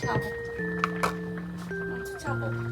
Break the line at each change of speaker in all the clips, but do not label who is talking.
차고. 어, 치차고. 치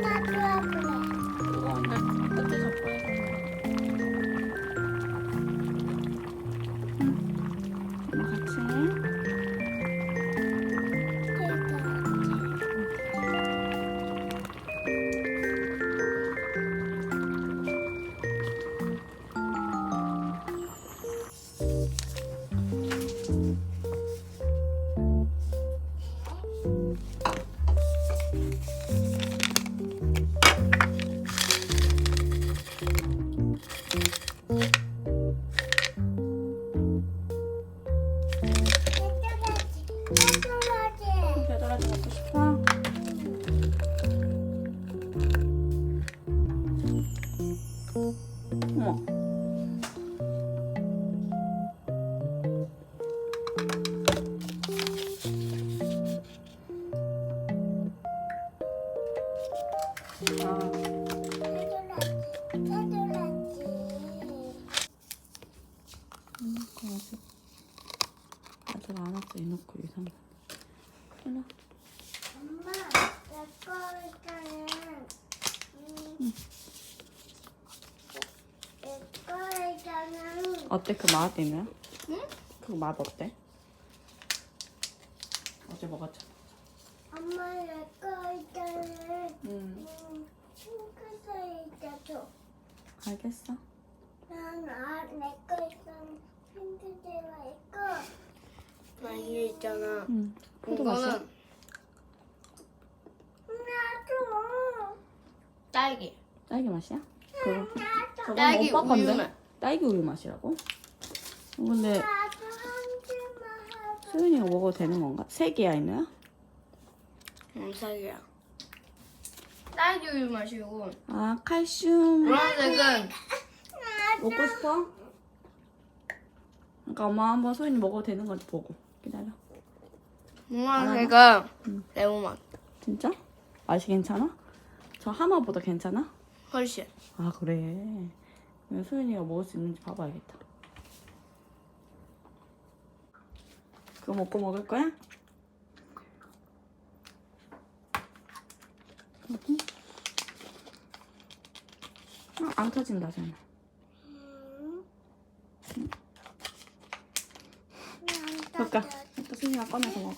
그거 어때 그 맛, 이누야?
응?
그 맛 어때? 어제 먹었잖아.
엄마, 내거 있잖아.
응.
음, 핑크색 있어줘.
알겠어.
난 아, 내거 있잖아. 핑크색가 있고.
나 이게 있잖아.
응. 포도 맛이야?
이거는
나도.
딸기.
딸기 맛이야? 그거. 저건
딸기
오빠 건데?
우유 맛.
딸기 우유 맛이라고? 어, 근데. 수윤이가 먹어도 되는 건가? 세 개야, 이누야?
음, 딸기야. 딸기 우유 마시고
아, 칼슘.
노란색은
먹고 싶어? 그러니까 엄마 한번 소윤이 먹어도 되는 건지 보고 기다려.
노란색은
응.
레몬 맛.
진짜? 맛이 괜찮아? 저 하마보다 괜찮아?
훨씬.
아 그래. 소윤이가 먹을 수 있는지 봐봐야겠다. 그거 먹고 먹을 거야? 여기? 아, 안 터진다, 쟤는.
음.
그러니까 또 수인이가 꺼내서 먹어.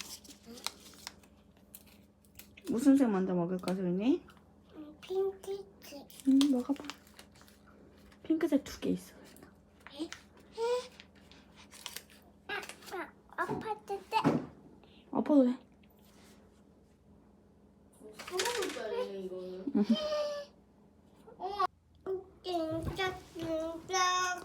무슨 색 먼저 먹을까, 수인이?
핑크색.
음, 먹어봐. 핑크색 두 개 있어.
아, 아파트 때.
엎어도 돼.
3원짜리네 이거는.
진짜 진짜.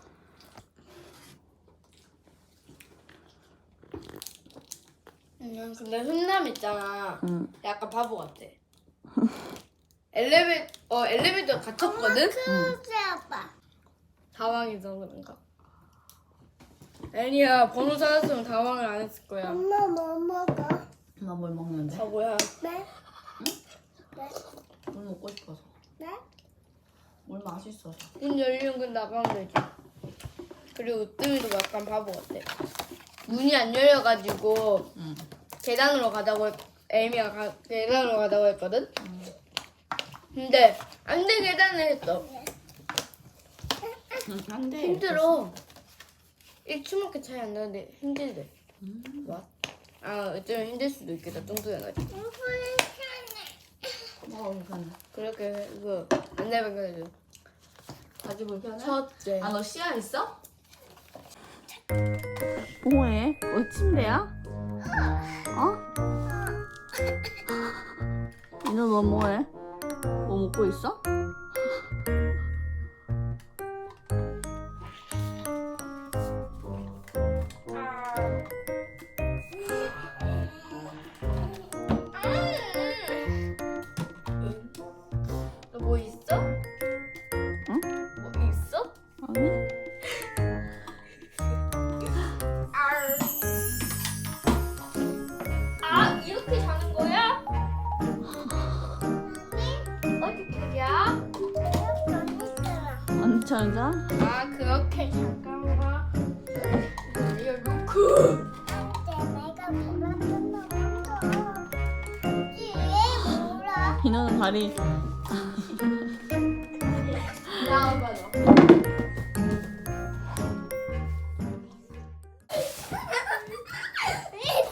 음, 근데 훈남 있잖아.
응.
약간 바보 같아. 엘리베 어 엘리베이터 갇혔거든.
크게 아빠.
당황해서 그런가. 애니야 번호 찾았으면 당황을 안 했을 거야.
엄마 뭐 먹어?
엄마 뭘 먹는데?
바보야.
네? 네?
물 먹고 싶어서.
네?
물 맛있어서.
문 열리면 그 나가면 되지. 그리고 으뜸이도 약간 바보 같아. 문이 안 열려가지고
응.
계단으로 가자고 했, 에이미가 가, 계단으로 가자고 했거든. 근데 안 돼 계단을 했어.
응, 안 돼.
힘들어. 1초밖에 차이 안 나는데 힘들대.
음.
와. 아, 어쩌면 힘들 수도 있겠다. 뚱뚱해가지고.
뭐가 불편해?
그렇게 그 안내변경해줘.
바지 불편해?
첫째.
아, 너 시야 있어? 뭐해? 어 침대야? 어? 이너 너 뭐해? 뭐 먹고 있어? 찾아?
아 그렇게 잠깐만
거. 이게 몰라.
이너는 다리
나와봐 너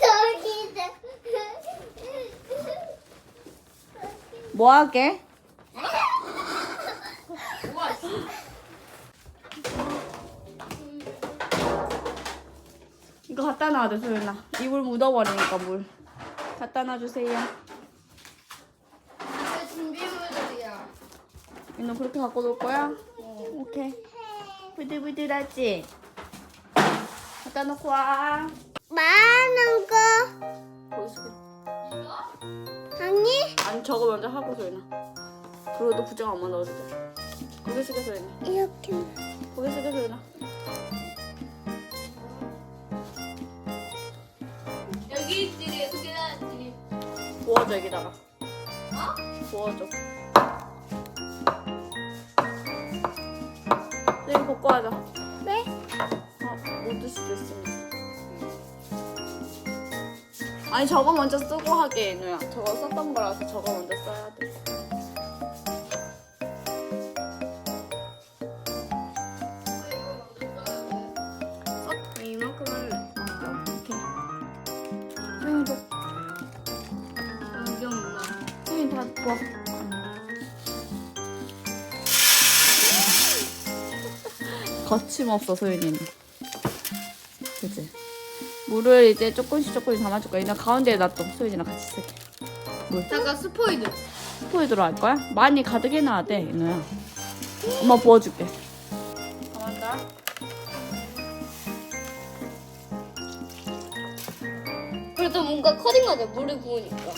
저기다.
뭐 하게? 갖다 놔야 돼 소연아. 이불 묻어버리니까 물. 갖다 놔주세요.
이거 준비물들이야.
이너 그렇게 갖고 놀 거야? 오케이. 부들부들하지? 갖다 놓고 와.
많은 거.
보여줄게.
이거?
아니,
아니 저거 먼저 하고 소연아. 그리고 너 부정 엄마 넣어도 돼. 고개 숙여 소연아
이렇게.
고개 숙여 소연아 부어줘 여기다가
어?
부어줘 여기 벗고 하자
왜?
어, 못들 수도 있으니까. 아니 저거 먼저 쓰고 하게 이누야. 저거 썼던 거라서 저거 먼저 써야 거침없어 소윤이는. 그치? 물을 이제 조금씩 조금씩 담아줄 거야. 이나 가운데에 놔둬. 소윤이랑 같이 쓰게. 물.
잠깐 스포이드
스포이드로 할 거야? 많이 가득 해놔야 돼, 이누야. 엄마 부어줄게. 가만다.
그래도 뭔가 커진 거죠 물을 부으니까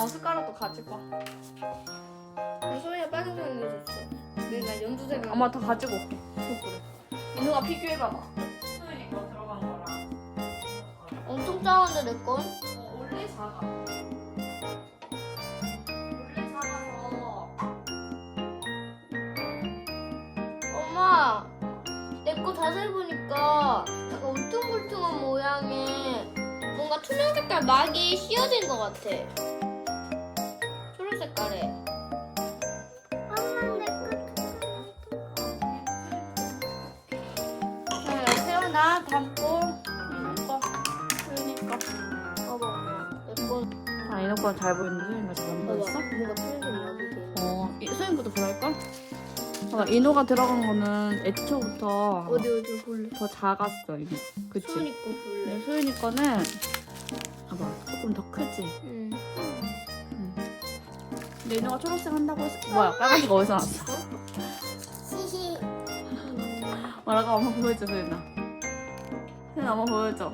어, 숟가락도 가지고. 와.
소희가 빨간 색이 줬어 근데 나 연두색을
엄마 다 가지고 올게. 그래. 민우가 비교해봐봐. 소연이 거 들어간 거랑.
엄청 작은데 내 건?
어, 원래 작아. 원래 작아서.
엄마 내 거 자세히 보니까 약간 울퉁불퉁한 모양의 뭔가 투명 색깔 막이 씌어진 것 같아
세연아 담고. 민우 거. 소연이 거.
봐봐
아, 이노 거는 잘 보이는데 소연이가 잘안 보였어?
투명색 막이 돼
어, 이- 것도 그럴걸? 봐봐, 이노가 들어간 거는 애초부터
어디 어디 볼래?
더 작았어, 이노. 그치?
소은이 거 볼래?
네, 소연이 거는 봐봐, 조금 더 크지?
응
근데 이노가 초록색 한다고 했어. 뭐야, 빨간색 어디서 났어? 뭐라고 엄마 보여줘, 소연아. 소연아, 엄마 보여줘.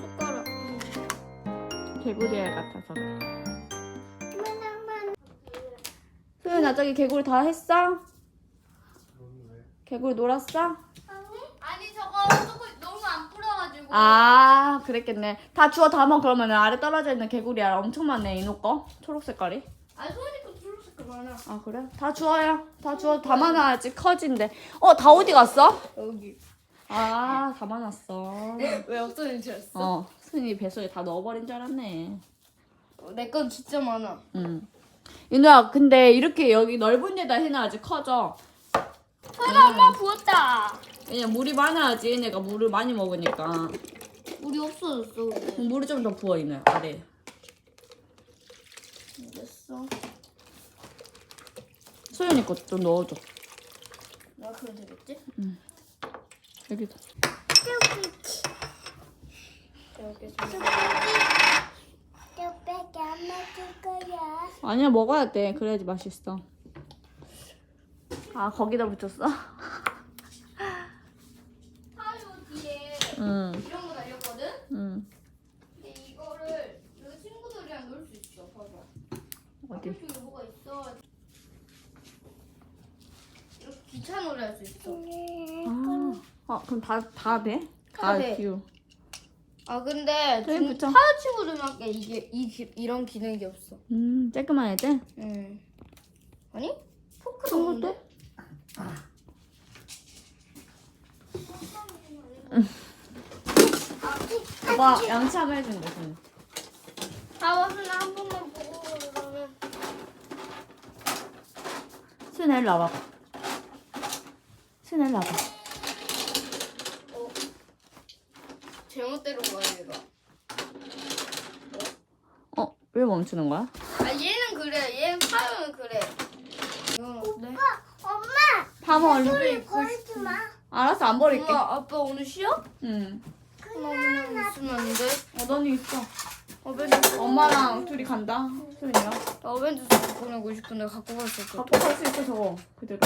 숟가락
개구리 알 같아서 그래. 소연아, 저기 개구리 다 했어? 개구리 놀았어?
아니 저거 조금 너무 안 풀어가지고
아, 그랬겠네. 다 주워 담아, 그러면 아래 떨어져 있는 개구리 알 엄청 많네, 이노 거. 초록 색깔이.
거 초록색 많아
아, 그래? 다 주워요. 다 주워 담아놔야지, 커진대. 어, 다 어디 갔어?
여기
아, 담아놨어.
왜 없어진 줄 알았어?
어, 순이 뱃속에 다 넣어버린 줄 알았네.
내 건 진짜 많아
응. 윤우야 근데 이렇게 여기 넓은 데다 해놔야지 커져
하나 엄마 부었다.
왜냐 물이 많아야지 얘네가 물을 많이 먹으니까
우리 없어졌어. 근데.
물을 좀더 부어 있네 아래
됐어.
소연이 것좀 넣어줘
나 그럼 되겠지?
여기도
이렇게
뚝배기 안 먹을 거야.
아니야 먹어야 돼 그래야지 맛있어 아 거기다 붙였어?
타요 뒤에
응
이런 거 달렸거든?
응.
근데 이거를 여기 친구들이랑 놀 수 있어. 봐봐.
어디?
이쪽에 뭐가 있어. 이렇게 기차 놀이 할수 있어.
아, 아 그럼 다 다 돼? 다
다 돼.
뷰.
아 근데
저기
중-
붙여.
타요 친구들밖에 이게 이 기- 이런 기능이 없어.
음 쬐끄만 해야 돼?
응. 아니? 포크도
그런
없는데?
오빠 양치 한번 해준대 손.
아 와서 나한 번만 보고 그러면.
수연아 일로 와봐 일로 와봐
어. 제멋대로 가야 얘가.
어? 왜 멈추는 거야?
아 얘는 그래. 얘는 타요는 그래. 이건 어때?
엄마,
파모 얼른
소리 걸지 마.
알았어 안 버릴게
엄마 아빠 오늘 쉬어?
응
엄마 그냥 있으면 안 돼?
어, 너는 있어
어벤져스
엄마랑 둘이 간다 수연이야
나 어벤져스 보내고 싶은데 갖고 갈 수 없어.
갖고 갈 수 있어 저거 그대로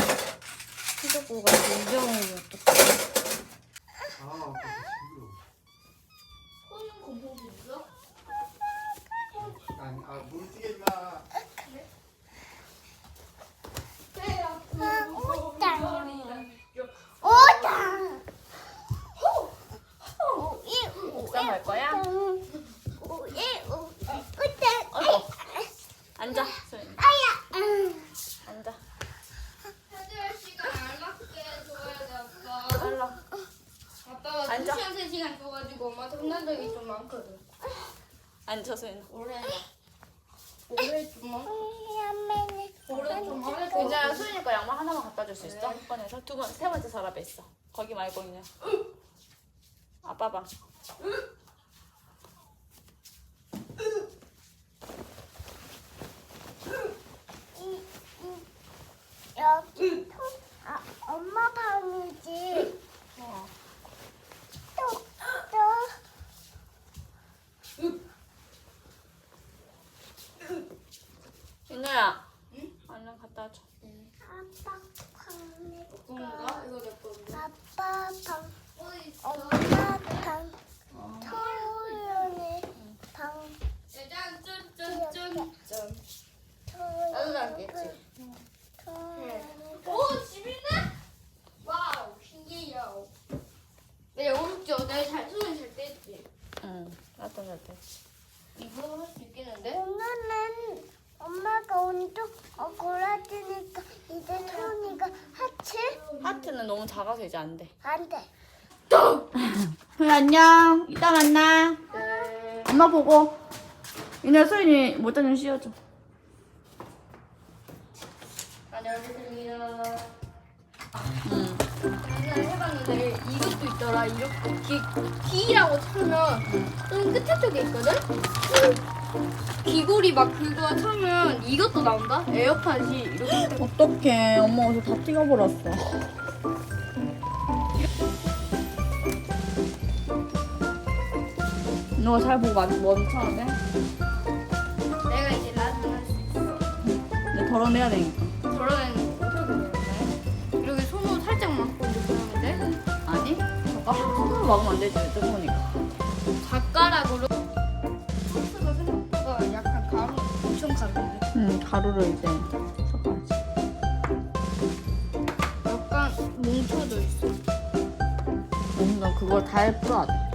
가지고 잊어먹으면 어떡해. 손은 공포기 있어?
아니, 아, 물 튀기지 마.
아, 오다. 오다. 오이,
옥상 갈 거야?
오이, 오, 오다.
어서 앉아 수연이
아야. 음.
앉아
해줄 시간 알맞게 줘야 돼 아빠.
알라
아빠가
앉아.
2시간 3시간 줘가지고 엄마한테 혼난 적이 좀 많거든.
앉아 수연아
올해 올해 좀 많. 올해 좀 많을 거
괜찮아 수연이 거 양말 하나만 갖다 줄 수 있어? 한 번에서 두 번, 세 번째 서랍에 있어 거기 말고 그냥 아빠 방
여기 통, 아, 엄마 방이지.
어.
또, 또.
윤우야 응? 얼른 갖다 줘
아빠 방에
뭔가 이거 내 건데.
아빠 방,
어디 있어?
엄마 방, 토요일 방,
짜잔 짠짠짠짠. 나도 나겠지.
토요일
오 집이네? 와우 신기해요. 내 영국지 어제 잘 손을 잘 뗐지.
응 나도 나도
이거 할 수 있겠는데?
오늘은 엄마가 온도 어, 골라주니까 이제 토니가 하체
하트는 너무 작아서 이제 안 돼
안 돼.
소연 안녕 이따 만나
네.
엄마 보고 윤우야 소연이 모자 좀 씌워줘
안녕하세요.
응
해봤는데 있더라. 이렇게 귀, 귀라고 차면 좀 끝에 쪽에 있거든? 귀걸이 막 그거 차면 이것도 나온다? 에어팟이 이렇게
어떡해 엄마 옷을 다 튀겨버렸어 너가 잘 보고 아직 멈춰야 돼?
내가 이제 라디오 할수 있어.
근데 덜어내야 되니까 막으면 안 되지 뜨거우니까.
젓가락으로? 소스가 생각보다 약간 가루 엄청 가루인데
응 가루를 이제 섞어야지.
약간 뭉쳐져 있어.
넌 그걸 다 풀어야 돼